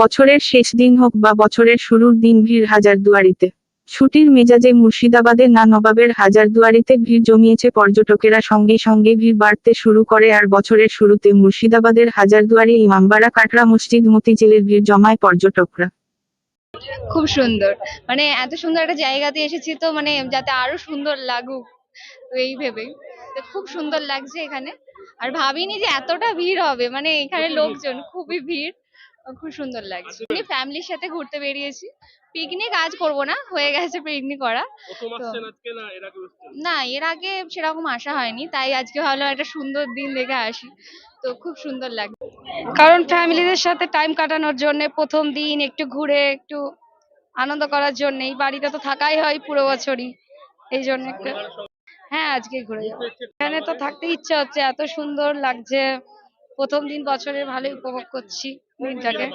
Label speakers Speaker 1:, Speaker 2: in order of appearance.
Speaker 1: বছরের শেষ দিন হোক বা বছরের শুরুর দিন ভিড় হাজারদুয়ারিতে। ছুটির মেজাজে মুর্শিদাবাদে না নবাবের হাজারদুয়ারিতে ভিড় জমিয়েছে পর্যটকেরা সঙ্গে সঙ্গে ভিড় বাড়তে শুরু করে আর বছরের শুরুতে মুর্শিদাবাদের হাজারদুয়ারি ইমামবাড়া কাটরা মসজিদ মতিঝিলের ভিড় জমায় পর্যটকরা।
Speaker 2: খুব সুন্দর। মানে এত সুন্দর একটা জায়গাতে এসেছি তো মানে যাতে আরও সুন্দর লাগুক তো এই ভেবে খুব সুন্দর লাগছে এখানে। আর ভাবিনি যে এতটা ভিড় হবে। মানে এখানে লোকজন খুবই ভিড়। খুব সুন্দর লাগছে। আমি ফ্যামিলির সাথে ঘুরতে বেরিয়েছি। পিকনিক আজ করব না হয়ে গেছে পিকনিক করা। না এর আগে সেরকম আসা হয়নি তাই আজকে ভাবলাম একটা সুন্দর দিন দেখে আসি। তো খুব সুন্দর লাগছে।
Speaker 3: কারণ ফ্যামিলিদের সাথে টাইম কাটানোর জন্য প্রথম দিন একটু ঘুরে একটু আনন্দ করার জন্যই বাড়িতে তো থাকাই হয় পুরো বছরই। এই জন্য একটু হ্যাঁ আজকে ঘুরে যাব। এখানে তো থাকতে ইচ্ছা হচ্ছে এত সুন্দর লাগছে। প্রথম দিন বছরের ভালোই উপভোগ করছি দিনটাকে।